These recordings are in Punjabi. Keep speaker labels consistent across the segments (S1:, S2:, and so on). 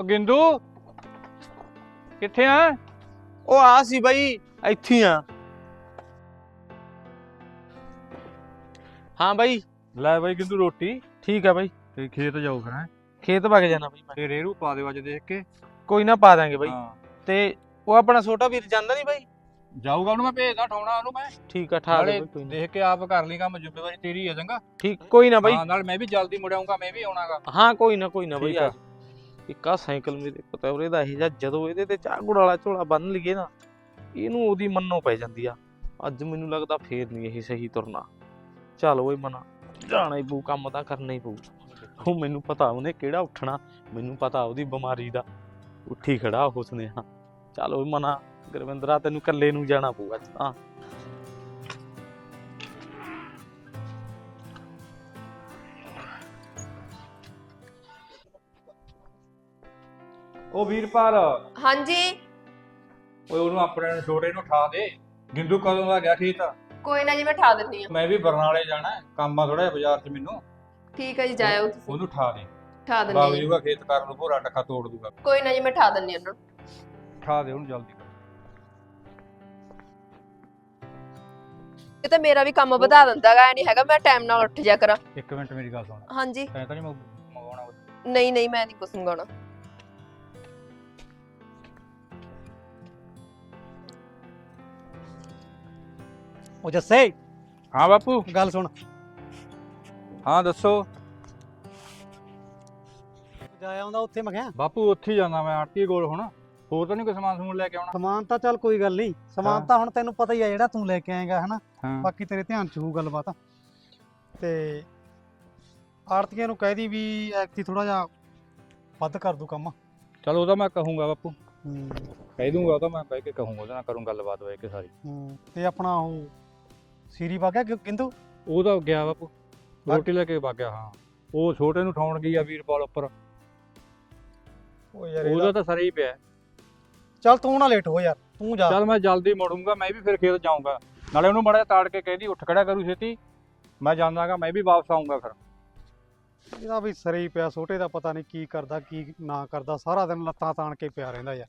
S1: ਉਹ ਗਿੰਦੂ ਕਿੱਥੇ ਆ?
S2: ਉਹ ਆ ਸੀ ਬਾਈ ਇੱਥੇ ਆ। ਹਾਂ ਬਾਈ।
S1: ਲੈ ਬਾਈ ਗਿੰਦੂ ਰੋਟੀ।
S2: ਠੀਕ ਆ ਬਾਈ।
S1: ਤੇ ਖੇਤ ਜਾਓ ਫਿਰ ਹੈਂ।
S2: ਖੇਤ ਵਗ ਜਾਣਾ ਬਾਈ ਮੈਂ।
S1: ਤੇ ਰੇਰੂ ਪਾ ਦਿਓ ਅੱਜ ਦੇਖ ਕੇ।
S2: ਕੋਈ ਨਾ ਪਾ ਦਾਂਗੇ ਬਾਈ।
S1: ਹਾਂ।
S2: ਤੇ ਉਹ ਆਪਣਾ ਛੋਟਾ ਵੀਰ ਜਾਂਦਾ ਨਹੀਂ ਬਾਈ?
S1: ਜਾਊਗਾ ਉਹਨੂੰ ਮੈਂ ਭੇਜਦਾ ਠਾਉਣਾ ਉਹਨੂੰ ਮੈਂ।
S2: ਠੀਕ ਆ ਠਾ ਦੇ
S1: ਨਾਲੇ
S2: ਬਾਈ ਕੋਈ ਨਾ।
S1: ਦੇਖ ਕੇ ਆਪ ਕਰ ਲਈ ਕੰਮ ਜ਼ਿੰਮੇਵਾਰੀ ਤੇਰੀ ਹੈ ਚੰਗਾ।
S2: ਠੀਕ ਕੋਈ ਨਾ ਬਾਈ।
S1: ਹਾਂ ਨਾਲ ਮੈਂ ਵੀ ਜਲਦੀ ਮੁੜ ਮੈਂ ਵੀ ਆਉਣਾਗਾ।
S2: ਹਾਂ ਕੋਈ ਨਾ ਕੋਈ ਨਾ ਬਾਈ
S1: ਠੀਕ ਆ।
S2: ਆ ਇੱਕ ਇੱਕਾ ਸਾਈਕਲ ਮੇਰੇ ਪਤਾ ਉਹਦੇ ਦਾ ਇਹ ਜਾਂ ਜਦੋਂ ਇਹਦੇ ਤੇ ਚਾਹ ਗੁੜ ਵਾਲਾ ਝੋਲਾ ਬੰਨ ਲਈਏ ਨਾ, ਇਹਨੂੰ ਉਹਦੀ ਮੰਨੋ ਪੈ ਜਾਂਦੀ ਆ। ਅੱਜ ਮੈਨੂੰ ਲੱਗਦਾ ਫੇਰ ਨਹੀਂ ਇਹ ਸਹੀ ਤੁਰਨਾ। ਚੱਲ ਓਏ ਮਨਾ, ਜਾਣਾ ਹੀ ਪਊ, ਕੰਮ ਤਾਂ ਕਰਨਾ ਹੀ ਪਊ। ਉਹ ਮੈਨੂੰ ਪਤਾ ਉਹਨੇ ਕਿਹੜਾ ਉੱਠਣਾ, ਮੈਨੂੰ ਪਤਾ ਉਹਦੀ ਬਿਮਾਰੀ ਦਾ। ਉੱਠੀ ਖੜਾ ਉਸਨੇ ਹਾਂ ਚੱਲ ਓਏ ਮਨਾ, ਗੁਰਵਿੰਦਰਾ ਤੈਨੂੰ ਇਕੱਲੇ ਨੂੰ ਜਾਣਾ ਪਊ ਅੱਜ ਤਾਂ।
S1: ਉਹ ਵੀਰਪਾਲ।
S3: ਹਾਂਜੀ।
S1: ਓਏ ਉਹਨੂੰ ਆਪਣੇ ਨੂੰ ਛੋਟੇ ਨੂੰ ਠਾ ਦੇ। ਗਿੰਦੂ ਕਦੋਂ ਦਾ ਗਿਆ ਖੇਤ?
S3: ਕੋਈ ਨਾ ਜੀ ਮੈਂ ਠਾ ਦਿੰਨੀ ਆ
S1: ਮੈਂ ਵੀ ਬਰਨਾਲੇ ਜਾਣਾ ਹੈ, ਕੰਮ ਆ ਥੋੜਾ ਜਿਹਾ ਬਾਜ਼ਾਰ 'ਚ ਮੈਨੂੰ।
S3: ਠੀਕ ਹੈ ਜੀ ਜਾਇਓ ਤੁਸੀਂ।
S1: ਉਹਨੂੰ ਠਾ ਦੇ।
S3: ਠਾ ਦਿੰਨੀ ਆ
S1: ਜੂਗਾ ਖੇਤ ਕਰਨ ਨੂੰ ਭੋਰਾ ਟੱਕਾ ਤੋੜ ਦੂਗਾ।
S3: ਕੋਈ ਨਾ ਜੀ ਮੈਂ ਠਾ ਦਿੰਨੀ ਆ ਉਹਨਾਂ। ਨੂੰ
S1: ਠਾ ਦੇ ਉਹਨੂੰ ਜਲਦੀ।
S3: ਇਹ ਤਾਂ ਮੇਰਾ ਵੀ ਕੰਮ ਵਧਾ ਦਿੰਦਾ ਗਾ ਨਹੀਂ ਹੈਗਾ ਮੈਂ ਟਾਈਮ ਨਾਲ ਉੱਠ ਜਾ ਕਰਾਂ।
S1: ਇੱਕ ਮਿੰਟ ਮੇਰੀ ਗੱਲ ਸੁਣ।
S3: ਹਾਂਜੀ।
S1: ਤੈਂ ਤਾਂ ਨਹੀਂ ਮੰਗਵਾਉਣਾ ਉਹ?
S3: ਨਹੀਂ ਨਹੀਂ ਮੈਂ ਨਹੀਂ ਕੁਛ ਮੰਗਾਉਣਾ।
S4: ਉਹ ਜੱਸੇ।
S1: ਹਾਂ ਬਾਪੂ।
S4: ਗੱਲ ਸੁਣ।
S1: ਹਾਂ ਦੱਸੋ।
S4: ਜਾਇਆ ਆਉਂਦਾ ਉੱਥੇ ਮੈਂ ਕਿਹਾ।
S1: ਬਾਪੂ ਉੱਥੇ ਹੀ ਜਾਂਦਾ ਮੈਂ ਆਰਤੀ ਕੋਲ ਹੁਣ। ਹੋਰ ਤਾਂ ਨਹੀਂ ਕੋਈ ਸਮਾਨ ਸਮੂਨ ਲੈ ਕੇ ਆਉਣਾ।
S4: ਸਮਾਨ ਤਾਂ ਚੱਲ ਕੋਈ ਗੱਲ ਨਹੀਂ। ਸਮਾਨ। ਤਾਂ ਹੁਣ ਤੈਨੂੰ ਪਤਾ ਹੀ ਆ ਜਿਹੜਾ ਤੂੰ ਲੈ ਕੇ ਆਏਗਾ ਹਨਾ?
S1: ਹਾਂ।
S4: ਬਾਕੀ ਤੇਰੇ ਧਿਆਨ ਚ ਹੋਊ ਗੱਲਬਾਤ। ਤੇ ਆੜਤੀਆਂ ਨੂੰ ਕਹਿ ਦੀ ਵੀ ਐਕਟੀ ਥੋੜਾ ਜਿਹਾ ਵੱਧ ਕਰ ਦੂ ਕੰਮ।
S1: ਚਲ ਉਹਦਾ ਮੈਂ ਕਹੂੰਗਾ ਬਾਪੂ।
S4: ਹੂੰ।
S1: ਕਹਿ ਦੂੰਗਾ ਉਹ ਤਾਂ ਮੈਂ ਕਹਿ ਕੇ ਕਹੂੰਗਾ ਉਹਦੇ ਨਾਲ ਕਰੂੰ ਗੱਲਬਾਤ ਹੋਏ ਕੇ ਸਾਰੀ।
S4: ਹੂੰ। ਤੇ ਆਪਣਾ ਉਹ ਸੀਰੀ ਵਾਗਿਆ ਕਿ ਕਿੰਦੂ?
S1: ਉਹ ਤਾਂ ਗਿਆ ਬਾਪੂ। ਰੋਟੀ ਲੈ ਕੇ ਵਗ ਗਿਆ ਹਾਂ। ਉਹ ਛੋਟੇ ਨੂੰ ਠਾਉਣ ਗਈ ਆ ਵੀਰਪਾਲ ਉੱਪਰ।
S4: ਉਹ ਯਾਰ
S1: ਉਹਦਾ ਤਾਂ ਸਰੇ ਹੀ ਪਿਆ।
S4: ਚੱਲ ਤੂੰ ਨਾ ਲੇਟ ਹੋ ਯਾਰ ਤੂੰ ਜਾ।
S1: ਚਲ ਮੈਂ ਜਲਦੀ ਮੁੜੂੰਗਾ ਮੈਂ ਵੀ ਫਿਰ ਖੇਤ ਜਾਊਂਗਾ। ਨਾਲੇ ਉਹਨੂੰ ਮੜਾ ਤਾੜ ਕੇ ਕਹਿੰਦੀ ਉੱਠ ਖੜਾ ਕਰੂ ਛੇਤੀ। ਮੈਂ ਜਾਂਦਾਗਾ ਮੈਂ ਵੀ ਵਾਪਸ ਆਊਂਗਾ ਫਿਰ।
S4: ਇਹਦਾ ਵੀ ਸਰੇ ਹੀ ਪਿਆ ਛੋਟੇ ਦਾ ਪਤਾ ਨਹੀਂ ਕੀ ਕਰਦਾ ਕੀ ਨਾ ਕਰਦਾ। ਸਾਰਾ ਦਿਨ ਲੱਤਾਂ ਤਾਣ ਕੇ ਪਿਆ ਰਹਿੰਦਾ ਯਾਰ।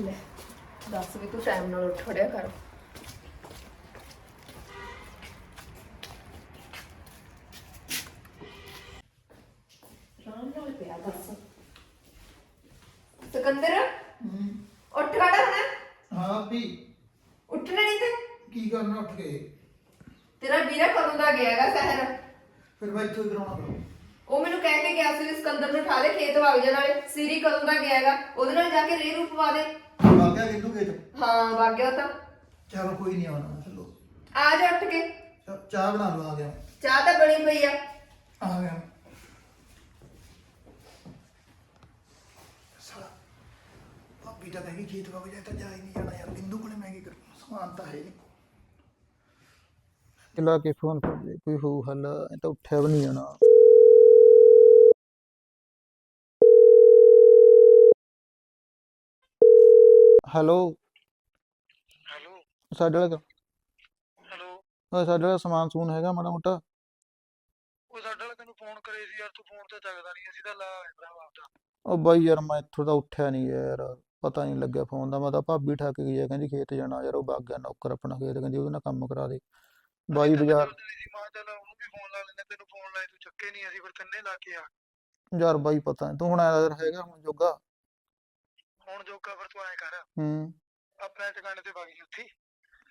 S3: ਲੈ ਦੱਸ ਵੀ ਤੂੰ ਟਾਈਮ ਨਾਲ ਉੱਠ ਖੜਿਆ ਕਰ ਰਾਮ ਨਾਲ ਪਿਆ ਦੱਸ ਸਿਕੰਦਰ? ਉੱਠ ਖੜਾ ਹੁਣ।
S5: ਹਾਂ ਵੀ।
S3: ਉੱਠਣਾ ਨਹੀਂ ਤੇ।
S5: ਕੀ ਕਰਨਾ ਉੱਠ ਕੇ?
S3: ਤੇਰਾ ਵੀਰਾ ਕਦੋਂ ਦਾ ਗਿਆ ਹੈਗਾ ਸ਼ਹਿਰ?
S5: ਫਿਰ ਮੈਂ ਇੱਥੋਂ ਹੀ ਕਰਾਉਣਾ।
S3: ਉਹ ਮੈਨੂੰ ਕਹਿ ਕੇ ਗਿਆ ਸੀ ਵੀ ਸਿਕੰਦਰ ਨੂੰ ਠਾ ਦੇ ਖੇਤ ਵਗ ਜਾ ਨਾਲੇ। ਸੀਰੀ ਕਦੋਂ ਦਾ ਗਿਆ ਹੈਗਾ? ਉਹਦੇ ਨਾਲ ਜਾ ਕੇ ਰੇ ਰੂਪ ਪਵਾ ਦੇ।
S5: ਆ ਗਿਆ ਕਿੰਦੂ ਕੇ
S3: ਹਾਂ ਵਗ ਗਿਆ ਉਹ ਤਾਂ।
S5: ਚਲੋ ਕੋਈ ਨਹੀਂ ਆਉਣਾ ਚਲੋ
S3: ਆ ਜਾ ਉੱਠ ਕੇ।
S5: ਚ- ਚਾਹ ਬਣਾ ਲਓ ਆ ਗਿਆ।
S3: ਚਾਹ ਤਾਂ ਬਣੀ ਪਈ ਆ।
S5: ਆ ਗਿਆ। ਤਾਂ ਕਹਿੰਦੀ ਖੇਤ ਵਗ ਜਾ ਤਾਂ ਜਾ ਹੀ ਨਹੀਂ ਜਾਣਾ ਯਾਰ ਬਿੰਦੂ ਕੋਲੇ ਮੈਂ ਕੀ ਕਰਾਂ? ਸਮਾਨ ਤਾਂ ਹੈ ਨਹੀਂ। ਚਲਾ ਕੇ ਫੋਨ ਕਰ ਦੇ ਕੋਈ ਹੋ ਹੱਲ ਇਹ ਤਾਂ ਉੱਠਿਆ ਵੀ ਨਹੀਂ ਜਾਣਾ। ਹੈਲੋ।
S4: ਹੈਲੋ।
S5: ਸਾਡੇ ਵਾਲਾ
S4: ਹੈਲੋ।
S5: ਓਏ ਸਾਡੇ ਵਾਲਾ ਸਮਾਨ ਸਮੂਨ ਹੈਗਾ ਮਾੜਾ ਮੋਟਾ।
S4: ਉਹ ਸਾਡੇ ਵਾਲਾ ਤੈਨੂੰ ਫੋਨ ਕਰੇ ਸੀ ਯਾਰ ਤੂੰ ਫੋਨ ਤੇ ਚੱਕਦਾ ਨਹੀਂ ਅਸੀਂ ਤਾਂ ਲਾ ਭਰਾਵਾ ਆਪਦਾ।
S5: ਉਹ ਬਾਈ ਯਾਰ ਮੈਂ ਇੱਥੋਂ ਤਾਂ ਉੱਠਿਆ ਨਹੀਂ ਯਾਰ। ਪਤਾ ਨਹੀਂ ਲੱਗਿਆ ਫੋਨ ਦਾ ਮੈਂ ਤਾਂ ਭਾਬੀ ਠਾ ਕੇ ਗਈ ਆ ਕਹਿੰਦੀ ਖੇਤ ਜਾਣਾ ਯਾਰ ਉਹ ਵਗ ਗਿਆ ਨੌਕਰ ਆਪਣਾ ਖੇਤ ਕਹਿੰਦੀ ਉਹਦੇ ਨਾਲ ਕੰਮ ਕਰਾ ਦੇ। ਬਾਈ ਬਾਜ਼ਾਰ
S4: ਸੀ ਮਾਂ ਚੱਲ ਉਹਨੂੰ ਵੀ ਫੋਨ ਲਾ ਲੈਂਦੇ ਤੈਨੂੰ ਫੋਨ ਲਾਏ ਤੂੰ ਚੱਕੇ ਨਹੀਂ ਅਸੀਂ ਫਿਰ ਤਿੰਨੇ ਲਾ ਕੇ ਆ?
S5: ਯਾਰ ਬਾਈ ਪਤਾ ਨਹੀਂ ਤੂੰ ਹੁਣ ਆਇਆ ਹੈਗਾ ਹੁਣ ਜੋਗਾ।
S4: ਹੁਣ ਜੋਗਾ ਫਿਰ ਤੂੰ ਐ ਕਰ
S5: ਹੂੰ।
S4: ਆਪਣੇ ਟਿਕਾਣੇ ਤੇ ਵਗ ਜੀ ਉੱਥੇ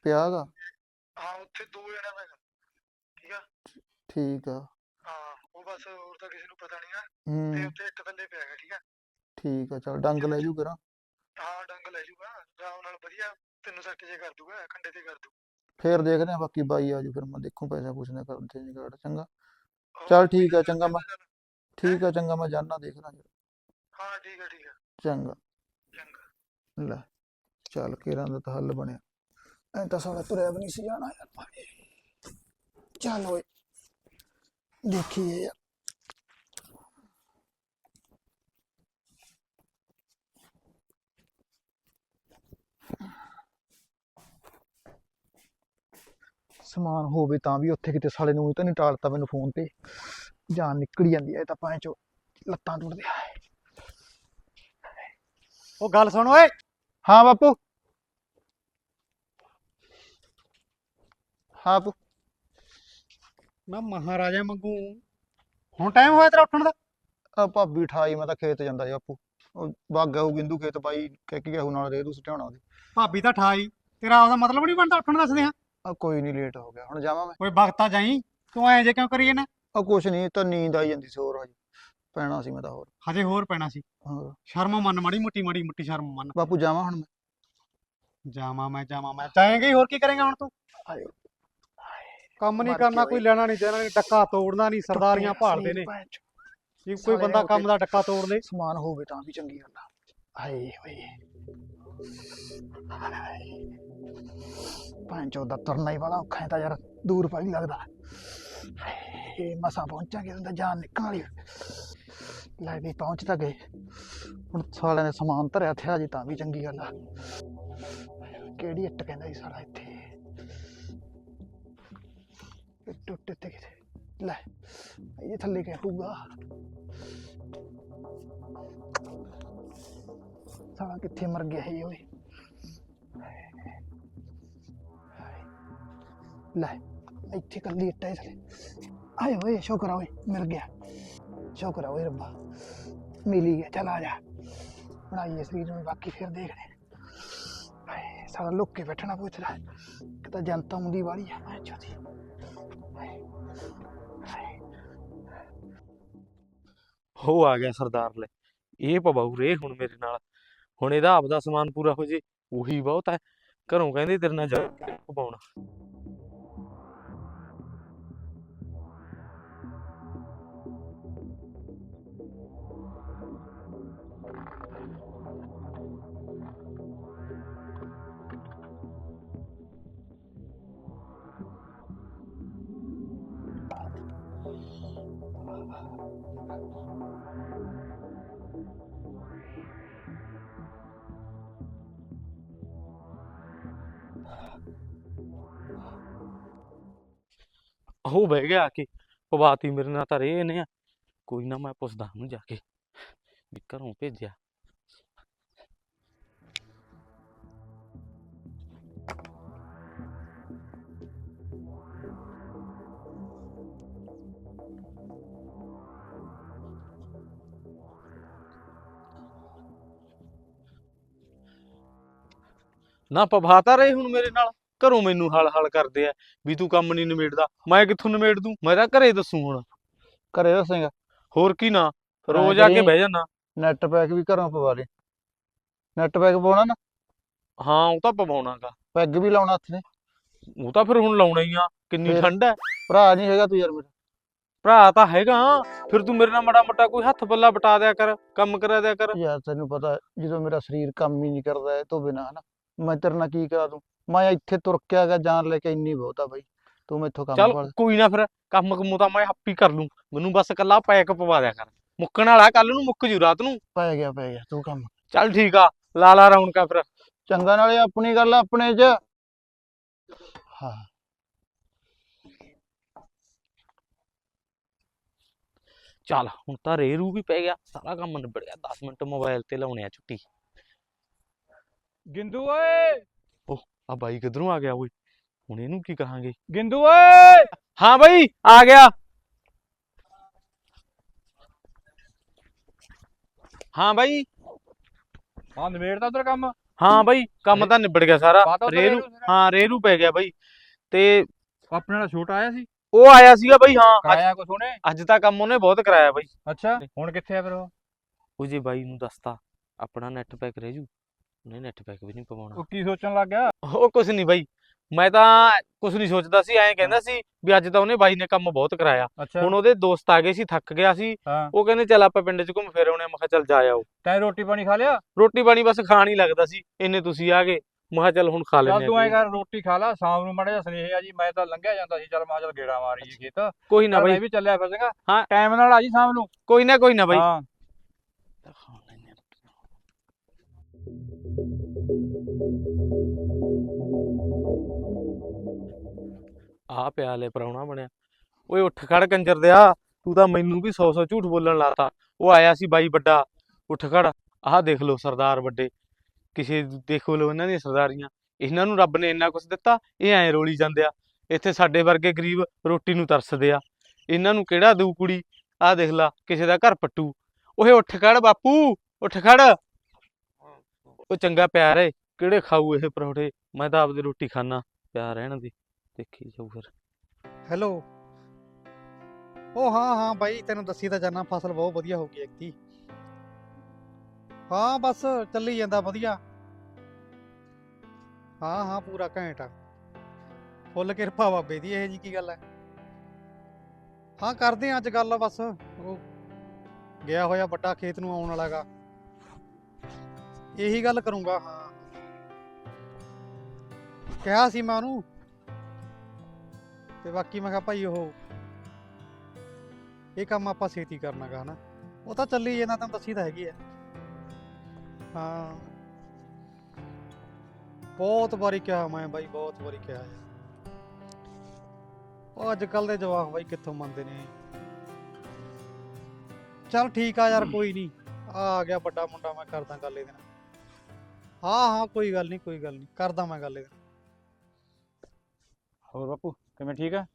S5: ਪਿਆਗਾ?
S4: ਹਾਂ ਉੱਥੇ ਦੋ ਜਣਾ ਮੈਂ ਠੀਕ ਆ?
S5: ਠੀਕ ਆ।
S4: ਹਾਂ ਉਹ ਬਸ ਹੋਰ ਤਾਂ ਕਿਸੇ ਨੂੰ ਪਤਾ ਨਹੀਂ ਆ ਤੇ
S5: ਹੂੰ
S4: ਉੱਥੇ ਇੱਕ ਬੰਦੇ ਪਿਆ ਹੈਗਾ ਠੀਕ ਆ?
S5: ਠੀਕ ਆ ਚਲ ਡੰਗ ਲੈ ਜੂ ਕਰਾਂ
S4: ਹਾਂ ਡੰਗ ਲੈ ਜੂਗਾ ਆਰਾਮ ਨਾਲ ਵਧੀਆ ਤੈਨੂੰ ਸੱਟ ਜੇ ਕਰ ਦੂਗਾ ਖੰਡੇ ਤੇ ਕਰ ਦੂ।
S5: ਫੇਰ ਦੇਖਦੇ ਆ ਬਾਕੀ ਬਾਈ ਆਜੂ ਫਿਰ ਮੈਂ ਦੇਖੂ ਪੈਸਾ ਪੁੱਛਣਾ ਕਰਨ ਤੇ ਨਹੀਂ ਕਾਰਡ ਚੰਗਾ। ਚੱਲ ਠੀਕ ਆ, ਚੰਗਾ ਮੈਂ- ਠੀਕ ਆ ਚੰਗਾ ਮੈਂ ਜਾਣਾ ਦੇਖਦਾ
S4: ਹਾਂ ਠੀਕ ਆ ਠੀਕ ਆ।
S5: ਚੰਗਾ।
S4: ਚੰਗਾ।
S5: ਲੈ ਚੱਲ ਕੇਰਾਂ ਦਾ ਤਾਂ ਹੱਲ ਬਣਿਆ। ਐ ਤਾਂ ਸਾਡਾ ਤੁਰਿਆ ਵੀ ਨਹੀਂ ਸੀ ਜਾਣਾ ਯਾਰ ਭਾਈ ਚੱਲ ਓਏ ਦੇਖੀਏ ਯਾਰ। ਸਮਾਨ ਹੋਵੇ ਤਾਂ ਵੀ ਉੱਥੇ ਕਿਤੇ ਸਾਲੇ ਨੂੰ ਤਾਂ ਨਹੀਂ ਟਾਲਤਾ ਮੈਨੂੰ ਫੋਨ ਤੇ। ਜਾਨ ਨਿਕਲ ਜਾਂਦੀ ਐ ਤਾਂ ਪਾਏ ਚੋ ਲੱਤਾਂ ਟੁੱਟਦੇ
S4: ਉਹ ਗੱਲ ਸੁਣ ਓਏ।
S5: ਹਾਂ ਬਾਪੂ। ਹਾਂ ਬਾਪੂ।
S4: ਮੈਂ ਮਹਾਰਾਜਾ ਮੰਗੂ ਹੁਣ ਟਾਈਮ ਹੋਇਆ ਤੇਰਾ ਉੱਠਣ ਦਾ?
S5: ਆ ਭਾਬੀ ਠਾਈ ਮੈਂ ਤਾਂ ਖੇਤ ਜਾਂਦਾ ਸੀ ਬਾਪੂ। ਉਹ ਬਾਗਾ ਉਹ ਗਿੰਦੂ ਖੇਤ ਬਾਈ ਕਹਿ ਕੇ ਗਿਆ ਉਹ ਨਾਲ ਰੇਰੂ ਸਟਿਆਉਣਾ ਉਹਦੀ।
S4: ਭਾਬੀ ਤਾਂ ਠਾਈ ਤੇਰਾ ਉਹਦਾ ਮਤਲਬ ਨਹੀਂ ਬਣਦਾ ਉੱਠਣ ਦੱਸਦੇ ਆ
S5: ਆ ਕੋਈ ਨਹੀਂ ਲੇਟ ਹੋ ਗਿਆ ਹੁਣ ਜਾਵਾਂ ਮੈਂ।
S4: ਓਏ ਵਕਤਾ ਜਾਈ ਤੂੰ ਐਂ ਜੇ ਕਿਉਂ ਕਰੀ ਨਾ
S5: ਆ ਕੁਛ ਨਹੀਂ ਤਾਂ ਨੀਂਦ ਆਈ ਜਾਂਦੀ ਸੀ ਹੋਰ ਹਜੇ। ਪੈਣਾ ਸੀ ਮੈਂ ਤਾਂ ਹੋਰ।
S4: ਹਜੇ ਹੋਰ ਪੈਣਾ ਸੀ।
S5: ਹੋਰ।
S4: ਸ਼ਰਮ ਮੰਨ ਮਾੜੀ ਮੋਟੀ ਮਾੜੀ ਮੁੱਟੀ ਸ਼ਰਮ ਮੰਨ।
S5: ਬਾਪੂ ਜਾਵਾਂ ਹੁਣ ਮੈਂ?
S4: ਜਾਵਾਂ ਮੈਂ ਜਾਵਾਂ ਮੈਂ। ਜਾਏਂਗੇ ਹੀ ਹੋਰ ਕੀ ਕਰੇਂਗਾ ਹੁਣ ਤੂੰ?
S5: ਆਇਓ।
S4: ਕੰਮ ਨਹੀਂ
S5: ਮਰ
S4: ਕਰਨਾ ਕੋਈ
S5: ਬਈ।
S4: ਲੈਣਾ ਨਹੀਂ ਦੇਣਾ ਨਹੀਂ ਡੱਕਾ ਤੋੜਨਾ ਨਹੀਂ ਸਰਦਾਰੀਆਂ ਭਾਲਦੇ ਨੇ। ਜੇ ਕੋਈ ਬੰਦਾ ਕੰਮ ਦਾ ਡੱਕਾ ਤੋੜ ਲੇ।
S5: ਸਮਾਨ ਹੋਵੇ ਤਾਂ ਵੀ ਚੰਗੀ ਗੱਲ ਆ। ਹਾਏ ਹੋਏ। ਪੰਜ ਦਾ ਤੁਰਨਾ ਹੀ ਵਾਲਾ ਔਖਾ ਹੈ ਤਾਂ ਯਾਰ ਦੂਰ ਪਾ ਲੱਗਦਾ। ਇਹ ਮਸਾਂ ਪਹੁੰਚਾਂਗੇ ਤਾਂ ਜਾਨ ਨਿਕਲਣ ਵਾਲੀ ਲੈ ਵੀ ਪਹੁੰਚ ਤਾਂ ਗਏ। ਹੁਣ ਸਾਲਿਆਂ ਨੇ ਸਮਾਨ ਧਰਿਆ ਥਿਆ ਜੀ ਤਾਂ ਵੀ ਚੰਗੀ ਗੱਲ ਆ। ਕਿਹੜੀ ਇੱਟ ਕਹਿੰਦਾ ਸੀ ਸਾਲਾ ਇੱਥੇ? ਟੁੱਟ ਤੇ ਕਿਤੇ ਲੈ, ਇਹਦੇ ਥੱਲੇ ਕਿਆ ਪਊਗਾ ਸਾਲਾ ਕਿੱਥੇ ਮਰ ਗਿਆ ਇਹ ਓਏ? ਲੈ, ਇੱਥੇ ਕੱਲੀ ਇੱਟਾਂ ਹੀ ਥਲੇ ਆਏ ਓਏ, ਸ਼ੁਕਰ ਆ ਓਏ, ਮਿਲ ਗਿਆ। ਸ਼ੁਕਰ ਆ ਓਏ ਰੱਬਾ, ਮਿਲ ਗਿਆ, ਚਲ ਆ ਜਾ। ਬਣਾਈਏ ਸਰੀਰ ਨੂੰ, ਬਾਕੀ ਫਿਰ ਦੇਖਦੇ ਹਾਂ। ਸਾਲਾ ਲੁੱਕ ਕੇ ਬੈਠਣਾ ਪਊ ਇੱਥੇ ਕਿਤਾ ਜਨਤਾ ਹੁੰਦੀ ਵਾਲੀ ਆ, ਮੈਂ ਚੋਦੀ
S2: ਹੋ ਆ ਗਿਆ ਸਰਦਾਰ ਲੈ। ਇਹ ਪਵਾਉ ਰੇ ਹੁਣ ਮੇਰੇ ਨਾਲ। ਹੁਣ ਇਹਦਾ ਆਪਦਾ ਸਮਾਨ ਪੂਰਾ ਹੋ ਜੇ, ਉਹੀ ਬਹੁਤ ਹੈ ਘਰੋਂ ਕਹਿੰਦੇ ਤੇਰੇ ਨਾਲ ਜਾ ਕੇ ਪਵਾਉਣਾ ਉਹ ਬਹਿ ਗਿਆ ਆ ਕੇ, ਪਵਾਤੀ ਮੇਰੇ ਨਾਲ ਤਾਂ ਰੇ ਇਹਨੇ ਆ। ਕੋਈ ਨਾ ਮੈਂ ਪੁੱਛਦਾ ਉਹਨੂੰ ਜਾ ਕੇ, ਵੀ ਘਰੋਂ ਭੇਜਿਆ। ਨਾ ਪਵਾਤਾ ਰਹੇ ਹੁਣ ਮੇਰੇ ਨਾਲ। ਘਰੋਂ ਮੈਨੂੰ ਹਲ ਹਲ ਕਰਦੇ ਆ ਵੀ ਤੂੰ ਕੰਮ ਨਹੀਂ ਨਿਬੇੜਦਾ ਮੈਂ ਕਿੱਥੋਂ ਨਿਬੇੜ ਦੂੰ? ਮੈਂ ਤਾਂ ਘਰੇ ਦੱਸੂ ਹੁਣ।
S5: ਘਰੇ ਦੱਸੇਗਾ।
S2: ਹੋਰ ਕੀ ਨਾ ਰੋਜ਼ ਆ ਕੇ। ਬਹਿ ਜਾਣਾ
S5: ਨੈਟ ਪੈਕ ਵੀ ਘਰੋਂ ਪਵਾ ਲਈ ਨੈਟ ਪੈਕ ਪਾਉਣਾ ਨਾ?
S2: ਹਾਂ ਉਹ ਤਾਂ ਪਵਾਉਣਾਗਾ।
S5: ਪੈਗ ਵੀ ਲਾਉਣਾ ਹੱਥ ਨੇ।
S2: ਉਹ ਤਾਂ ਫਿਰ ਹੁਣ ਲਾਉਣਾ ਹੀ ਆ ਕਿੰਨੀ? ਠੰਡ ਹੈ
S5: ਭਰਾ ਨਹੀਂ ਹੈਗਾ ਤੂੰ ਯਾਰ ਮੇਰਾ।
S2: ਭਰਾ ਤਾਂ ਹੈਗਾ ਫਿਰ ਤੂੰ ਮੇਰੇ ਨਾਲ ਮੜਾ ਮੋਟਾ ਕੋਈ ਹੱਥ ਪੱਲਾ ਬਟਾ ਦਿਆ ਕਰ ਕੰਮ ਕਰਾ ਦਿਆ ਕਰ।
S5: ਯਾਰ ਤੈਨੂੰ ਪਤਾ ਜਦੋਂ ਮੇਰਾ ਸਰੀਰ ਕੰਮ ਹੀ ਨਹੀਂ ਕਰਦਾ ਇਹ ਤੋਂ ਬਿਨਾ ਹਨਾ? ਮੈਂ ਤੇਰੇ ਨਾਲ ਕੀ ਕਰਾ ਦੂੰ ਮੈਂ ਇੱਥੇ ਤੁਰ ਕੇ ਆ ਗਿਆ ਜਾਨ ਲੈ ਕੇ ਇੰਨੀ ਬਹੁਤ ਆ ਬਾਈ ਤੂੰ ਮੈਥੋਂ ਕੰਮ
S2: ਚੱਲ ਕੋਈ ਨਾ ਫਿਰ ਕੰਮ ਕੁਮੂ ਤਾਂ ਮੈਂ ਆਪੀ ਕਰ ਲੂੰ ਮੈਨੂੰ ਬਸ ਕੱਲਾ ਪੈਕ ਪਵਾ ਦਿਆ ਕਰ। ਮੁੱਕਣ ਵਾਲਾ ਕੱਲ ਨੂੰ ਮੁੱਕ ਜੂ ਰਾਤ ਨੂੰ।
S5: ਪੈ ਗਿਆ ਪੈ ਗਿਆ ਤੂੰ ਕੰਮ।
S2: ਚੱਲ ਠੀਕ ਆ ਲਾ ਲਾ ਰੌਣਕਾਂ ਫਿਰ।
S5: ਚੰਗਾ ਨਾਲੇ ਆਪਣੀ ਗੱਲ ਆਪਣੇ 'ਚ। ਹਾਂ।
S2: ਚੱਲ ਹੁਣ ਤਾਂ ਰੇਰੂ ਵੀ ਪੈ ਗਿਆ ਸਾਰਾ ਕੰਮ ਨਿਬੜ ਗਿਆ 10 ਮਿੰਟ ਮੋਬਾਈਲ ਤੇ ਲਾਉਣੇ ਆ ਛੁੱਟੀ।
S1: ਗਿੰਦੂ ਓਏ!
S2: ਆ ਬਾਈ ਕਿੱਧਰੋਂ ਆ ਗਿਆ ਓਏ? ਹੁਣ ਇਹਨੂੰ ਕੀ ਕਹਾਂਗੇ?
S1: ਗਿੰਦੂ ਓਏ!
S2: ਹਾਂ ਬਾਈ ਆ ਗਿਆ। ਹਾਂ ਬਾਈ।
S1: ਹਾਂ ਨਿਬੇੜਦਾ ਉਧਰ ਕੰਮ?
S2: ਹਾਂ ਬਾਈ ਕੰਮ ਤਾਂ ਨਿਬੜ ਗਿਆ ਸਾਰਾ।
S1: ਉੱਧਰ
S2: ਰੇਰੂ
S1: ਰੇਰੂ ਸਾਰਾ?
S2: ਹਾਂ ਰੇਰੂ ਪੈ ਗਿਆ ਬਾਈ। ਤੇ
S1: ਆਪਣੇ ਨਾਲ ਛੋਟਾ ਆਇਆ ਸੀ?
S2: ਉਹ ਆਇਆ ਸੀਗਾ ਬਾਈ ਹਾਂ। ਅੱਜ-
S1: ਕਰਾਇਆ ਕੁਛ ਉਹਨੇ?
S2: ਅੱਜ ਤਾਂ ਕੰਮ ਉਹਨੇ ਬਹੁਤ ਕਰਾਇਆ ਬਾਈ।
S1: ਅੱਛਾ ਹੁਣ ਕਿੱਥੇ ਆ ਫਿਰ ਉਹ?
S2: ਉਹ ਜੇ ਬਾਈ ਨੂੰ ਦੱਸਤਾ ਆਪਣਾ ਨੈਟ ਪੈਕ ਰਹਿ ਜੂ। ਉਹਨੇ ਨੈਟ ਪੈਕ ਵੀ ਨਹੀਂ ਪਵਾਉਣਾ।
S1: ਉਹ ਕੀ ਸੋਚਣ ਲੱਗ ਗਿਆ?
S2: ਉਹ ਕੁਛ ਨਹੀਂ ਬਾਈ। ਮੈਂ ਤਾਂ ਕੁਛ ਨਹੀਂ ਸੋਚਦਾ ਸੀ ਐਂ ਕਹਿੰਦਾ ਸੀ ਵੀ ਅੱਜ ਤਾਂ ਉਹਨੇ ਬਾਈ ਨੇ ਕੰਮ ਬਹੁਤ ਕਰਾਇਆ।
S1: ਅੱਛਾ।
S2: ਹੁਣ ਉਹਦੇ ਦੋਸਤ ਆ ਗਏ ਸੀ ਥੱਕ ਗਿਆ ਸੀ।
S1: ਹਾਂ।
S2: ਉਹ ਕਹਿੰਦੇ ਚੱਲ ਆਪਾਂ ਪਿੰਡ 'ਚ ਘੁੰਮ ਫਿਰ ਆਉਣੇ। ਮੈਂ ਕਿਹਾ ਚੱਲ ਜਾ ਆਓ।
S1: ਤੈਂ ਰੋਟੀ ਪਾਣੀ ਖਾ ਲਿਆ?
S2: ਰੋਟੀ ਪਾਣੀ ਬਸ ਖਾਣ ਹੀ ਲੱਗਦਾ ਸੀ। ਇੰਨੇ ਤੁਸੀਂ ਆ ਗਏ। ਮੈਂ ਕਿਹਾ ਚੱਲ ਹੁਣ ਖਾ
S1: ਚੱਲ ਤੂੰ ਐ
S2: ਆ
S1: ਕਰ ਰੋਟੀ ਖਾ ਲਾ। ਸ਼ਾਮ ਨੂੰ ਮੜਾ ਜਿਹਾ ਸੁਨੇਹਾ ਜੀ ਮੈਂ ਤਾਂ ਲੰਘਿਆ ਜਾਂਦਾ ਸੀ। ਚੱਲ ਮੈਂ ਚੱਲ ਗੇੜਾ ਮਾਰੀਏ ਖੇਤ।
S2: ਕੋਈ ਨਾ ਬਾਈ
S1: ਮੈਂ ਵੀ ਚੱਲਿਆ ਫਿਰ ਸੀਗਾ
S2: ਹਾਂ।
S1: ਟਾਈਮ ਨਾਲ ਆ ਜੀ ਸ਼ਾਮ ਨੂੰ।
S2: ਕੋਈ ਨਾ ਕੋਈ ਨਾ ਬਾਈ।
S1: ਹਾਂ।
S2: ਆ ਪਿਆ ਲੈ ਪਰਾਉਣਾ ਬਣਿਆ। ਓਏ ਉੱਠ ਖੜ ਕੰਜਰ ਦਿਆ, ਤੂੰ ਤਾਂ ਮੈਨੂੰ ਵੀ 100 100 ਝੂਠ ਬੋਲਣ ਲਾਤਾ। ਉਹ ਆਇਆ ਸੀ ਬਾਈ ਵੱਡਾ, ਉੱਠ ਖੜ, ਆਹ ਦੇਖ ਲਓ ਸਰਦਾਰ ਵੱਡੇ। ਕਿਸੇ ਦੇਖੋ ਲੋ ਇਹਨਾਂ ਦੀਆਂ ਸਰਦਾਰੀਆਂ। ਇਹਨਾਂ ਨੂੰ ਰੱਬ ਨੇ ਇੰਨਾ ਕੁਝ ਦਿੱਤਾ, ਇਹ ਐਂ ਰੋਲੀ ਜਾਂਦੇ ਆ ਇੱਥੇ ਸਾਡੇ ਵਰਗੇ ਗਰੀਬ ਰੋਟੀ ਨੂੰ ਤਰਸਦੇ ਆ। ਇਹਨਾਂ ਨੂੰ ਕਿਹੜਾ ਦੂ ਕੁੜੀ? ਆਹ ਦੇਖ ਲਾ, ਕਿਸੇ ਦਾ ਘਰ ਪੱਟੂ। ਓਏ ਉੱਠ ਖੜ ਬਾਪੂ, ਉੱਠ ਖੜ। ਉਹ ਚੰਗਾ ਪਿਆਰ ਏ, ਕਿਹੜੇ ਖਾਊ ਇਹ ਪਰੌਠੇ? ਮੈਂ ਤਾਂ ਆਪਦੀ ਰੋਟੀ ਖਾਣਾ ਪਿਆ ਰਹਿਣ ਦੀ। ਦੇਖੀ ਜਾਊ ਫਿਰ।
S4: ਹੈਲੋ ਉਹ ਹਾਂ ਹਾਂ ਬਾਈ, ਤੈਨੂੰ ਦੱਸੀ ਤਾਂ ਜਾਨਾ, ਫਸਲ ਬਹੁਤ ਵਧੀਆ ਹੋ ਗਈ ਐਕਤੀ ਹਾਂ, ਬਸ ਚੱਲੀ ਜਾਂਦਾ ਵਧੀਆ। ਹਾਂ ਹਾਂ, ਪੂਰਾ ਘੈਂਟ ਆ। ਫੁੱਲ ਕਿਰਪਾ ਬਾਬੇ ਦੀ, ਇਹ ਜੀ ਕੀ ਗੱਲ ਹੈ ਹਾਂ, ਕਰਦੇ ਆ ਅੱਜ ਗੱਲ ਬਸ। ਉਹ ਗਿਆ ਹੋਇਆ ਵੱਡਾ ਖੇਤ ਨੂੰ ਆਉਣ ਵਾਲਾਗਾ ਇਹੀ ਗੱਲ ਕਰੂੰਗਾ, ਹਾਂ। ਕਿਹਾ ਸੀ ਮੈਂ ਉਹਨੂੰ ਤੇ ਬਾਕੀ ਮੈਂ ਕਿਹਾ ਭਾਈ ਉਹ ਇਹ ਕੰਮ ਆਪਾਂ ਛੇਤੀ ਕਰਨਾਗਾ ਹਨਾ। ਉਹ ਤਾਂ ਚੱਲੀ ਜਾਂਦਾ, ਤੁਹਾਨੂੰ ਦੱਸੀ ਤਾਂ ਹੈਗੀ ਆ। ਹਾਂ। ਬਹੁਤ ਵਾਰੀ ਕਿਹਾ ਮੈਂ ਬਾਈ, ਬਹੁਤ ਵਾਰੀ ਕਿਹਾ ਯਾਰ ਉਹ ਅੱਜ ਕੱਲ ਦੇ ਜਵਾਕ ਬਾਈ ਕਿੱਥੋਂ ਮੰਨਦੇ ਨੇ? ਚੱਲ ਠੀਕ ਆ ਯਾਰ, ਕੋਈ ਨਹੀਂ। ਆ ਆ ਗਿਆ ਵੱਡਾ ਮੁੰਡਾ, ਮੈਂ ਕਰਦਾ ਗੱਲ ਇਹਦੇ ਨਾਲ। ਹਾਂ ਹਾਂ, ਕੋਈ ਗੱਲ ਨਹੀਂ, ਕੋਈ ਗੱਲ ਨਹੀਂ। ਕਰਦਾ ਮੈਂ ਗੱਲ ਇਹਦੇ ਨਾਲ।
S1: ਹੋਰ ਬਾਪੂ? ਕਿਵੇਂ ਠੀਕ ਆ?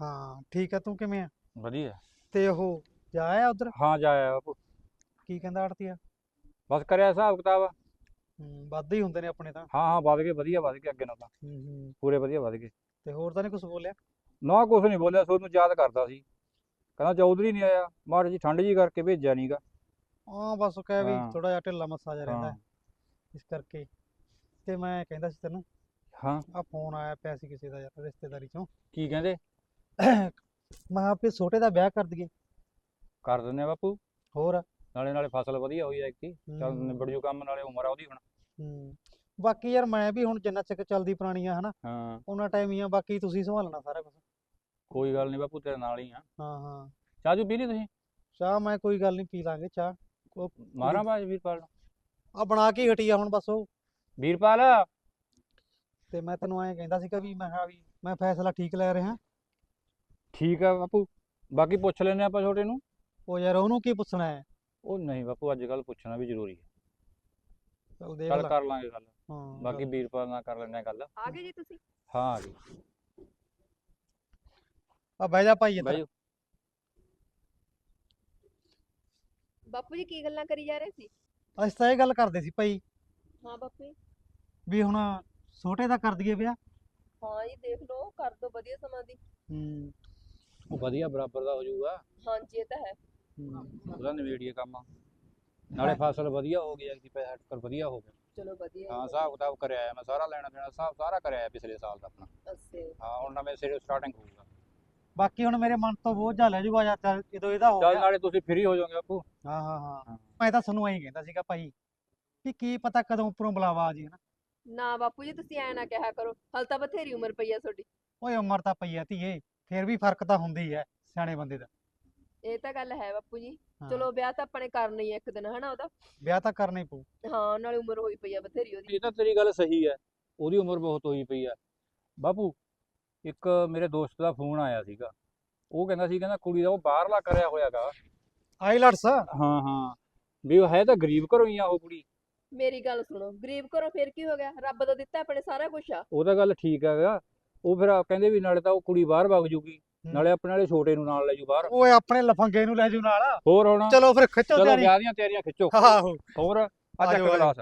S4: ਹਾਂ ਠੀਕ ਆ ਤੂੰ ਕਿਵੇਂ ਆ?
S1: ਵਧੀਆ।
S4: ਤੇ ਉਹ ਜਾ ਆਇਆ ਉਧਰ?
S1: ਹਾਂ ਜਾਇਆ ਬਾਪੂ।
S4: ਕੀ ਕਹਿੰਦਾ ਆੜਤੀਆ
S1: ਬਸ ਕਰਿਆ ਹਿਸਾਬ ਕਿਤਾਬ।
S4: ਹੂੰ ਵੱਧ ਹੀ ਹੁੰਦੇ ਨੇ ਆਪਣੇ ਤਾਂ।
S1: ਹਾਂ ਹਾਂ ਵਧ ਗਏ ਵਧੀਆ ਵਧ ਗਏ ਅੱਗੇ ਨਾਲ ਤਾਂ।
S4: ਹੂੰ ਹੂੰ।
S1: ਪੂਰੇ ਵਧੀਆ ਵਧ ਗਏ।
S4: ਤੇ ਹੋਰ ਤਾਂ ਨਹੀਂ ਕੁਝ ਬੋਲਿਆ?
S1: ਨਾ ਕੁਛ ਨਹੀਂ ਬੋਲਿਆ ਤੁਹਾਨੂੰ ਯਾਦ ਕਰਦਾ ਸੀ। ਕਹਿੰਦਾ ਚੌਧਰੀ ਨਹੀਂ ਆਇਆ। ਮਾੜੀ ਜੀ ਠੰਡ ਜੀ ਕਰਕੇ ਭੇਜਿਆ ਨਹੀਂਗਾ
S4: ਹਾਂ ਬਸ ਉਹ ਕਹਿ ਵੀ
S1: ਹਾਂ।
S4: ਥੋੜਾ ਜਿਹਾ ਢਿੱਲਾ ਮੱਸਾ ਜਿਹਾ ਰਹਿੰਦਾ
S1: ਹਾਂ।
S4: ਹੈ, ਇਸ ਕਰਕੇ। ਤੇ ਮੈਂ ਕਹਿੰਦਾ ਸੀ ਤੈਨੂੰ
S1: ਹਾਂ।
S4: ਆ ਫੋਨ ਆਇਆ ਪਿਆ ਸੀ ਕਿਸੇ ਦਾ ਯਾਰ ਰਿਸ਼ਤੇਦਾਰੀ ਚੋਂ।
S1: ਕੀ ਕਹਿੰਦੇ?
S4: ਮੈਂ ਵੀ ਛੋਟੇ ਦਾ ਵਿਆਹ ਕਰ ਦਈਏ।
S1: ਕਰ ਦਿੰਦੇ ਆ ਬਾਪੂ।
S4: ਹੋਰ?
S1: ਨਾਲੇ ਨਾਲੇ ਫਸਲ ਵਧੀਆ ਹੋਈ ਐ ਚੱਲ
S4: ਹੂੰ,
S1: ਨਿਬੜ ਜੂ ਕੰਮ ਨਾਲੇ ਉਮਰ ਆ ਉਹਦੀ ਹੁਣ।
S4: ਹੂੰ। ਬਾਕੀ ਯਾਰ ਮੈਂ ਵੀ ਹੁਣ ਜਿੰਨਾ ਚਿਰ ਚੱਲਦੀ ਪੁਰਾਣੀ ਆ ਹਨਾ।
S1: ਹਾਂ।
S4: ਉਹਨਾਂ ਟਾਈਮ ਹੀ ਆ ਬਾਕੀ ਤੁਸੀਂ ਸੰਭਾਲਣਾ ਸਾਰਾ ਕੁਝ
S1: ਕੋਈ ਗੱਲ ਨਹੀਂ ਬਾਪੂ ਤੇਰੇ ਨਾਲ ਹੀ ਆ।
S4: ਹਾਂ ਹਾਂ।
S1: ਚਾਹ ਜੂ ਪੀ ਲਈ ਤੁਸੀਂ?
S4: ਚਾਹ ਮੈਂ ਕੋਈ ਗੱਲ ਨਹੀਂ ਪੀ ਲਾਂਗੇ ਚਾਹ।
S1: ਮਾਰਾਂ ਬਾਜ ਵੀਰਪਾਲ ਨੂੰ?
S4: ਆ ਬਣਾ ਕੇ ਹੀ ਹਟੀ ਆ ਹੁਣ ਬਸ ਉਹ।
S1: ਵੀਰਪਾਲ!
S4: ਤੇ ਮੈਂ ਤੈਨੂੰ ਐਂ ਕਹਿੰਦਾ ਸੀਗਾ ਵੀ ਮੈਂ ਕਿਹਾ ਵੀ ਮੈਂ ਫੈਸਲਾ ਠੀਕ ਲੈ ਰਿਹਾ।
S1: ਠੀਕ ਆ ਬਾਪੂ ਬਾਕੀ ਪੁੱਛ ਲੈਨੇ ਆਪਾਂ ਛੋਟੇ ਨੂੰ।
S4: ਉਹ ਯਾਰ ਉਹਨੂੰ ਕੀ ਪੁੱਛਣਾ ਹੈ?
S1: ਉਹ ਨਹੀਂ ਬਾਪੂ ਅੱਜ ਕੱਲ ਪੁੱਛਣਾ ਵੀ ਜ਼ਰੂਰੀ ਹੈ।
S4: ਚੱਲ ਦੇਖ
S1: ਚੱਲ
S4: ਲੈ।
S1: ਕਰ ਲਾਂਗੇ ਗੱਲ।
S4: ਹਾਂ
S1: ਬਾਕੀ ਵੀਰਪਾਲ ਨਾਲ ਕਰ ਲੈਣੇ ਗੱਲ।
S3: ਆ ਗਏ ਜੀ ਤੁਸੀਂ?
S1: ਹਾਂ ਆ ਗਈ
S4: ਆ ਬਹਿ ਜਾ ਭਾਈ ਇੱਧਰ।
S1: ਬਾਈ
S3: ਬਾਪੂ ਜੀ ਕੀ ਗੱਲਾਂ ਕਰੀ ਜਾ ਰਹੇ ਸੀ?
S4: ਅਸੀਂ ਤਾਂ ਇਹ ਗੱਲ ਕਰਦੇ ਸੀ ਭਾਈ
S3: ਹਾਂ ਬਾਪੂ ਜੀ।
S4: ਵੀ ਹੁਣ ਛੋਟੇ ਦਾ ਕਰ ਦਈਏ ਵਿਆਹ?
S3: ਹਾਂ ਜੀ ਦੇਖ ਲਓ ਕਰ ਦੋ ਵਧੀਆ ਸਮਾਂ ਦੀ।
S4: ਹੂੰ।
S1: ਉਹ ਵਧੀਆ ਬਰਾਬਰ ਦਾ ਹੋ ਜਾਊਗਾ।
S3: ਹਾਂਜੀ ਇਹ ਤਾਂ ਹੈ।
S1: ਉਹਦਾ ਨਵੇੜੀਏ ਕੰਮ। ਨਾਲੇ ਫਸਲ ਵਧੀਆ ਹੋ ਗਈ ਐਕਟੀ ਪੈਸਾ ਟੱਕਰ ਵਧੀਆ ਹੋ ਗਿਆ।
S3: ਚਲੋ ਵਧੀਆ
S1: ਹਾਂ ਹਿਸਾਬ ਕਿਤਾਬ ਕਰਿਆ ਆਇਆ ਮੈਂ ਸਾਰਾ ਲੈਣਾ ਦੇਣਾ ਹਿਸਾਬ ਸਾਰਾ ਕਰਿਆ ਆਇਆ ਪਿਛਲੇ ਸਾਲ ਦਾ ਆਪਣਾ।
S3: ਅੱਛੇ।
S1: ਹਾਂ ਹੁਣ ਨਵੇਂ ਸਿਰੇ ਸਟਾਰਟਿੰਗ ਹੋਊਗਾ।
S4: ਬਾਕੀ ਹੁਣ ਮੇਰੇ ਮਨ ਤੋਂ ਬੋਝ ਜਾ ਲੈ ਜੂਗਾ ਜਾਂ ਚੱਲ ਜਦੋਂ ਇਹਦਾ ਹੋ
S1: ਚੱਲ
S4: ਗਿਆ।
S1: ਨਾਲੇ ਤੁਸੀਂ ਫ੍ਰੀ ਹੋ ਜਾਓਗੇ
S4: ਹਾਂ ਹਾਂ ਹਾਂ।
S1: ਹਾਂ।
S4: ਮੈਂ ਤਾਂ ਤੁਹਾਨੂੰ ਐਂ ਕਹਿੰਦਾ ਸੀਗਾ ਭਾਈ ਕਿ ਕੀ ਪਤਾ ਕਦੋਂ ਉੱਪਰੋਂ ਬੁਲਾਵਾ ਆ ਜੇ ਹਨਾ?
S3: ਨਾ ਬਾਪੂ ਜੀ ਤੁਸੀਂ ਐ ਨਾ ਕਿਹਾ ਕਰੋ ਹਲ ਤਾਂ ਬਥੇਰੀ ਉਮਰ ਪਈ ਆ ਤੁਹਾਡੀ।
S4: ਓਏ ਉਮਰ ਤਾਂ ਪਈ ਆ ਧੀਏ ਫੇਰ ਵੀ ਫ਼ਰਕ ਤਾਂ ਹੁੰਦੀ ਹੈ ਸਿਆਣੇ ਬੰਦੇ ਦਾ।
S3: ਇਹ ਤਾਂ ਗੱਲ ਹੈ ਬਾਪੂ ਜੀ।
S4: ਹਾਂ।
S3: ਚਲੋ ਵਿਆਹ ਤਾਂ ਆਪਣੇ ਕਰਨਾ ਹੀ ਆ ਇੱਕ ਦਿਨ ਹਨਾ ਉਹਦਾ?
S4: ਵਿਆਹ ਤਾਂ ਕਰਨਾ ਹੀ ਪਊ।
S3: ਹਾਂ ਨਾਲੇ ਉਮਰ ਹੋਈ ਪਈ ਆ ਬਥੇਰੀ ਉਹਦੀ।
S1: ਇਹ ਤਾਂ ਤੇਰੀ ਗੱਲ ਸਹੀ ਹੈ ਉਹਦੀ ਉਮਰ ਬਹੁਤ ਹੋਈ ਪਈ ਆ। ਬਾਪੂ ਇੱਕ ਮੇਰੇ ਦੋਸਤ ਦਾ ਫੋਨ ਆਇਆ ਸੀਗਾ। ਉਹ ਕਹਿੰਦਾ ਸੀ ਕਹਿੰਦਾ ਕੁੜੀ ਦਾ ਉਹ ਬਾਹਰਲਾ ਕਰਿਆ ਹੋਇਆਗਾ।
S4: ਆਈਲਟਸ?
S1: ਹਾਂ ਹਾਂ। ਵੀ ਉਹ ਹੈ ਤਾਂ ਗਰੀਬ ਘਰੋਂ ਹੀ ਆ ਉਹ ਕੁੜੀ।
S3: ਮੇਰੀ ਗੱਲ ਸੁਣੋ ਗਰੀਬ ਘਰੋਂ ਫਿਰ ਕੀ ਹੋ ਗਿਆ? ਰੱਬ ਦਾ ਦਿੱਤਾ ਆਪਣੇ ਸਾਰਾ ਕੁਝ ਆ।
S1: ਉਹ ਤਾਂ ਗੱਲ ਠੀਕ ਹੈਗਾ ਉਹ ਫਿਰ ਆ ਕਹਿੰਦੇ ਵੀ ਨਾਲੇ ਤਾਂ ਉਹ ਕੁੜੀ ਬਾਹਰ ਵਗ ਜੂਗੀ। ਨਾਲੇ ਆਪਣੇ ਵਾਲੇ ਛੋਟੇ ਨੂੰ ਨਾਲ ਲੈ ਜੂ ਬਾਹਰ।
S4: ਓਏ ਆਪਣੇ ਲਫੰਗੇ ਨੂੰ ਲੈ ਜੂ ਨਾਲ।
S1: ਹੋਰ ਹੁਣ?
S4: ਚਲੋ ਫਿਰ ਖਿੱਚੋ
S1: ਚਲੋ
S4: ਤਿਆਰੀ।
S1: ਵਿਆਹ ਦੀਆਂ ਤਿਆਰੀਆਂ ਖਿੱਚੋ।
S4: ਆਹੋ।
S1: ਹੋਰ? ਅੱਜ
S4: ਆਜੋ,
S1: ਇੱਕ
S4: ਆਜੋ।
S1: ਗਲਾਸ।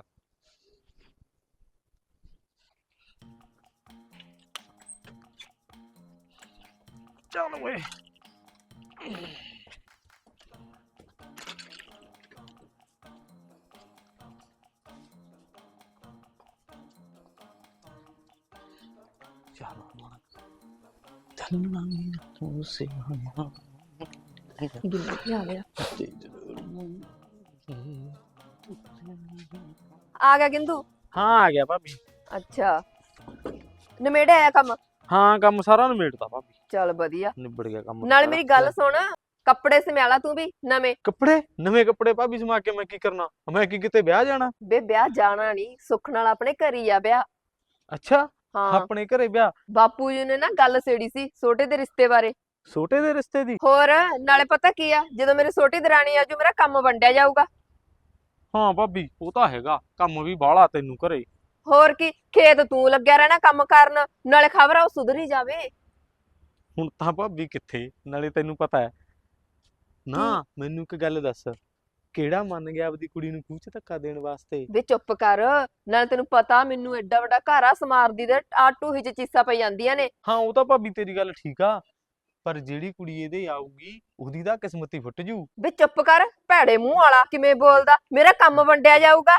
S2: ਚੱਲ ਓਏ। ਚੱਲਣਾ ਤੂੰ ਸਿਆਣਾ
S3: ਆ ਗਿਆ ਆ ਗਿਆ ਗਿੰਦੂ
S2: ਹਾਂ ਆ ਗਿਆ ਭਾਬੀ
S3: ਅੱਛਾ ਨਵੇੜੇ ਆਇਆ ਕੰਮ
S2: ਹਾਂ ਕੰਮ ਸਾਰਾ ਨਿਬੇੜਤਾ ਭਾਬੀ
S3: ਚੱਲ ਵਧੀਆ
S2: ਨਿਬੜ ਗਿਆ ਕੰਮ
S3: ਨਾਲ
S2: ਸਾਰਾ।
S3: ਮੇਰੀ ਗੱਲ ਸੁਣ ਕੱਪੜੇ ਸਮਿਆਲਾ ਤੂੰ ਵੀ ਨਵੇਂ
S2: ਕੱਪੜੇ ਨਵੇਂ ਕੱਪੜੇ ਭਾਬੀ ਸਮਾ ਕੇ ਮੈਂ ਕੀ ਕਰਨਾ ਮੈਂ ਕੀ ਕਿਤੇ ਵਿਆਹ ਜਾਣਾ
S3: ਬੇ ਵਿਆਹ ਜਾਣਾ ਨਹੀਂ ਸੁੱਖ ਨਾਲ ਆਪਣੇ ਘਰ ਹੀ ਆ ਵਿਆਹ
S2: ਅੱਛਾ
S3: ਹਾਂ।
S2: ਆਪਣੇ ਘਰੇ ਵਿਆਹ।
S3: ਬਾਪੂ ਜੀ ਨੇ ਨਾ ਗੱਲ ਛੇੜੀ ਸੀ ਛੋਟੇ ਦੇ ਰਿਸ਼ਤੇ ਬਾਰੇ।
S2: ਛੋਟੇ ਦੇ ਰਿਸ਼ਤੇ ਦੀ?
S3: ਹੋਰ ਨਾਲੇ ਪਤਾ ਕੀ ਆ ਜਦੋਂ ਮੇਰੀ ਛੋਟੀ ਦਰਾਣੀ ਆਜੂ ਮੇਰਾ ਕੰਮ ਵੰਡਿਆ ਜਾਊਗਾ।
S2: ਹਾਂ ਭਾਬੀ ਉਹ ਤਾਂ ਹੈਗਾ ਕੰਮ ਵੀ ਬਾਹਲਾ ਤੈਨੂੰ ਘਰੇ।
S3: ਹੋਰ ਕੀ ਖੇਤ ਤੂੰ ਲੱਗਿਆ ਰਹਿਣਾ ਕੰਮ ਕਰਨ ਨਾਲੇ ਖਬਰ ਆ ਉਹ ਸੁਧਰੀ ਜਾਵੇ।
S2: ਹੁਣ ਤਾਂ ਭਾਬੀ ਕਿੱਥੇ? ਨਾਲੇ ਤੈਨੂੰ ਪਤਾ ਹੈ। ਨਾ ਮੈਨੂੰ ਇੱਕ ਗੱਲ ਦੱਸ। ਕਿਹੜਾ ਮੰਨ ਗਿਆ ਆਪਦੀ ਕੁੜੀ ਨੂੰ ਖੂਹ ਚ ਧੱਕਾ ਦੇਣ ਵਾਸਤੇ?
S3: ਵੇ ਚੁੱਪ ਕਰ ਨਾਲੇ ਤੈਨੂੰ ਪਤਾ ਮੈਨੂੰ ਐਡਾ ਵੱਡਾ ਘਰ ਆ ਸਮਾਰਦੀ ਦੇ ਆਟੂ ਹੀ ਚ ਚੀਸਾਂ ਪਈ ਜਾਂਦੀਆਂ ਨੇ।
S2: ਹਾਂ ਉਹ ਤਾਂ ਭਾਬੀ ਤੇਰੀ ਗੱਲ ਠੀਕ ਆ ਪਰ ਜਿਹੜੀ ਕੁੜੀ ਇਹਦੇ ਆਊਗੀ ਉਹਦੀ ਤਾਂ ਕਿਸਮਤੀ ਫੁੱਟ ਜੂ।
S3: ਵੇ ਚੁੱਪ ਕਰ ਭੈੜੇ ਮੂੰਹ ਵਾਲਾ ਕਿਵੇਂ ਬੋਲਦਾ? ਮੇਰਾ ਕੰਮ ਵੰਡਿਆ ਜਾਊਗਾ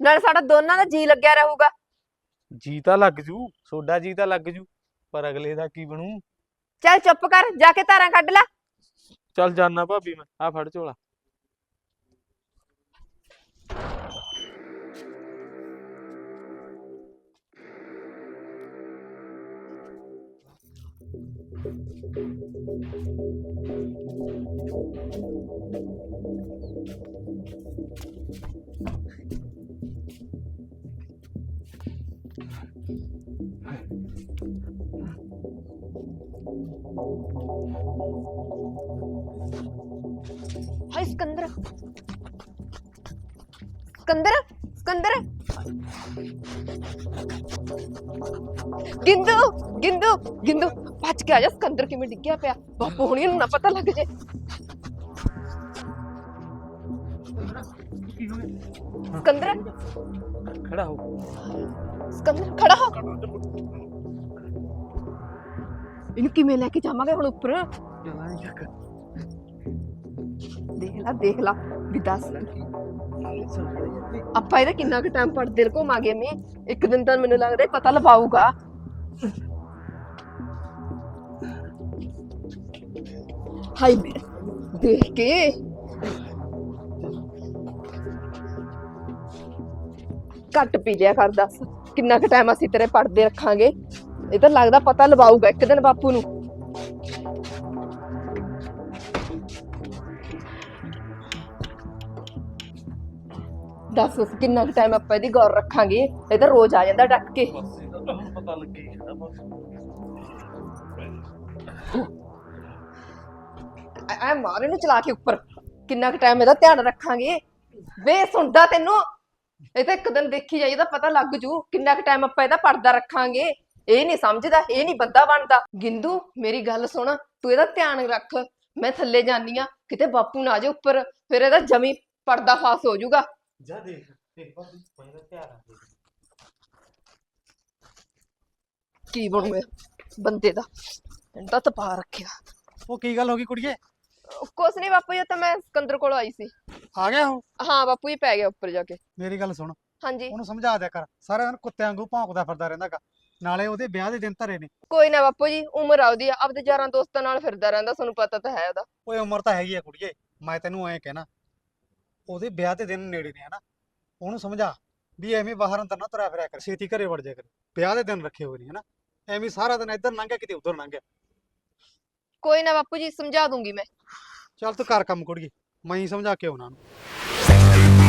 S3: ਨਾਲੇ ਸਾਡਾ ਦੋਨਾਂ ਦਾ ਜੀ ਲੱਗਿਆ ਰਹੂਗਾ।
S2: ਜੀ ਤਾਂ ਲੱਗ ਜੂ ਸੋਡਾ ਜੀ ਤਾਂ ਲੱਗ ਜੂ ਪਰ ਅਗਲੇ ਦਾ ਕੀ ਬਣੂ?
S3: ਚੱਲ ਚੁੱਪ ਕਰ ਜਾ ਕੇ ਧਾਰਾਂ ਕੱਢ ਲੈ।
S2: ਚੱਲ ਜਾਨਾ ਭਾਬੀ ਮੈਂ ਆ ਫੜ ਝੋਲਾ।
S3: ハイパーで「ラヴィット!」ਭੱਜ ਕੇ ਆ ਜਾ ਸਿਕੰਦਰ ਕਿਵੇਂ ਡਿੱਗਿਆ ਪਿਆ? ਬਾਪੂ ਹੁਣੀ ਨੂੰ ਨਾ ਪਤਾ ਲੱਗ ਜੇ। ਸਿਕੰਦਰ?
S2: ਖੜਾ ਹੋ।
S3: ਸਿਕੰਦਰ ਖੜਾ ਹੋ। ਇਹਨੂੰ ਕਿਵੇਂ ਲੈ ਕੇ ਜਾਵਾਂਗੇ ਹੁਣ ਉੱਪਰ? ਦੇਖ ਲਾ ਦੇਖ ਲਾ ਵੀ ਦੱਸ। ਆਪਾਂ ਇਹਦਾ ਕਿੰਨਾ ਕੁ ਟਾਈਮ ਪੜਦੇ ਘੁਮਾਂਗੇ ਮੈਂ ਇੱਕ ਦਿਨ ਤਾਂ ਮੈਨੂੰ ਲੱਗਦਾ ਪਤਾ ਲਵਾਊਗਾ। ਹਾਈ ਬੇ ਦੇਖ ਕੇ। ਘੱਟ ਪੀ ਲਿਆ ਕਰ ਦੱਸ, ਕਿੰਨਾ ਕੁ ਟਾਈਮ ਅਸੀਂ ਤੇਰੇ ਪੜਦੇ ਰੱਖਾਂਗੇ। ਇਹ ਤਾਂ ਲੱਗਦਾ ਪਤਾ ਲਵਾਊਗਾ ਇੱਕ ਦਿਨ ਬਾਪੂ ਨੂੰ। ਦੱਸ ਉਸ ਕਿੰਨਾ ਕੁ ਟਾਈਮ ਆਪਾਂ ਇਹਦੀ ਗੌਰ ਰੱਖਾਂਗੇ। ਇਹ ਤਾਂ ਰੋਜ਼ ਆ ਜਾਂਦਾ ਡੱਕ ਕੇ।
S2: ਪਤਾ ਲੱਗੇ
S3: ਐ ਐ ਮਾਰ ਇਹਨੂੰ ਚਲਾ ਕੇ ਉੱਪਰ। ਕਿੰਨਾ ਕੁ ਟਾਈਮ ਇਹਦਾ ਧਿਆਨ ਰੱਖਾਂਗੇ। ਵੇ ਸੁਣਦਾ ਤੈਨੂੰ। ਇਹ ਤਾਂ ਇੱਕ ਦਿਨ ਦੇਖੀ ਜਾਈ ਤਾਂ ਪਤਾ ਲੱਗ ਜੂ ਕਿੰਨਾ ਕੁ ਟਾਈਮ ਆਪਾਂ ਇਹਦਾ ਪਰਦਾ ਰੱਖਾਂਗੇ। ਇਹ ਨਹੀਂ ਸਮਝਦਾ ਇਹ ਨਹੀਂ ਬੰਦਾ ਬਣਦਾ। ਗਿੰਦੂ ਮੇਰੀ ਗੱਲ ਸੁਣ ਤੂੰ ਇਹਦਾ ਧਿਆਨ ਰੱਖ। ਮੈਂ ਥੱਲੇ ਜਾਨੀ ਆ ਕਿਤੇ ਬਾਪੂ ਨਾ ਆ ਜਾ ਉੱਪਰ ਫਿਰ ਇਹਦਾ ਜਮੀ ਪਰਦਾ ਫਾਸ ਹੋ ਜਾਊਗਾ
S2: ਜਾ ਦੇਖ ਦੇਖ ਭਾਬੀ ਮੈਂ ਤਾਂ ਧਿਆਨ ਰੱਖ।
S3: ਕੀ ਬਣੂ ਇਹ ਬੰਦੇ ਦਾ ਇਹਨੂੰ ਤਾਂ ਤਪਾ ਰੱਖਿਆ।
S4: ਉਹ ਕੀ ਗੱਲ ਹੋ ਗਈ ਕੁੜੀਏ?
S3: ਕੁਛ ਨਹੀਂ ਬਾਪੂ ਜੀ ਤਾਂ ਮੈਂ ਸਿਕੰਦਰ ਕੋਲ ਆਈ ਸੀ।
S4: ਆ ਗਿਆ ਉਹ?
S3: ਹਾਂ ਬਾਪੂ ਜੀ ਪੈ ਗਿਆ ਉੱਪਰ ਜਾ ਕੇ।
S4: ਮੇਰੀ ਗੱਲ ਸੁਣ।
S3: ਹਾਂਜੀ।
S4: ਉਹਨੂੰ ਸਮਝਾ ਦਿਆ ਕਰ। ਸਾਰਾ ਦਿਨ ਕੁੱਤਿਆਂ ਵਾਂਗੂ ਭੌਂਕਦਾ ਫਿਰਦਾ ਰਹਿੰਦਾਗਾ। ਨਾਲੇ ਉਹਦੇ ਵਿਆਹ ਦੇ ਦਿਨ ਧਰੇ ਨੇ।
S3: ਕੋਈ ਨਾ ਬਾਪੂ ਜੀ ਉਮਰ ਆਉਦੀ ਆ। ਆਪਦੇ ਯਾਰਾਂ ਦੋਸਤਾਂ ਨਾਲ ਫਿਰਦਾ ਰਹਿੰਦਾ ਤੁਹਾਨੂੰ ਪਤਾ ਤਾਂ ਹੈ ਉਹਦਾ।
S4: ਓਏ ਉਮਰ ਤਾਂ ਹੈਗੀ ਆ ਕੁੜੀਏ। ਮੈਂ ਤੈਨੂੰ ਐਂ ਕਹਿਣਾ। ਉਹਦੇ ਵਿਆਹ ਦੇ ਦਿਨ ਨੇੜੇ ਨੇ ਹਨਾ? ਉਹਨੂੰ ਸਮਝਾ ਵੀ ਐਵੇਂ ਬਾਹਰ ਅੰਦਰ ਨਾ ਤੁਰਿਆ ਫਿਰਿਆ ਕਰ। ਛੇਤੀ ਘਰੇ ਵੜ ਜਾ ਕਰ। ਵਿਆਹ ਦੇ ਦਿਨ ਰੱਖੇ ਹੋਏ ਨੇ ਹਨਾ? ਐਵੇਂ ਸਾਰਾ ਦਿਨ ਇੱਧਰ ਲੰਘਿਆ ਕਿਤੇ ਉੱਧਰ ਲੰਘਿਆ।
S3: ਕੋਈ ਨਾ ਬਾਪੂ ਜੀ ਸਮਝਾ ਦੂੰਗੀ ਮੈਂ।
S4: ਚੱਲ ਤੂੰ ਕਰ ਕੰਮ ਕੁੜੀਏ, ਮੈਂ ਹੀ ਸਮਝਾ ਕੇ ਆਉਣਾ ਨੂੰ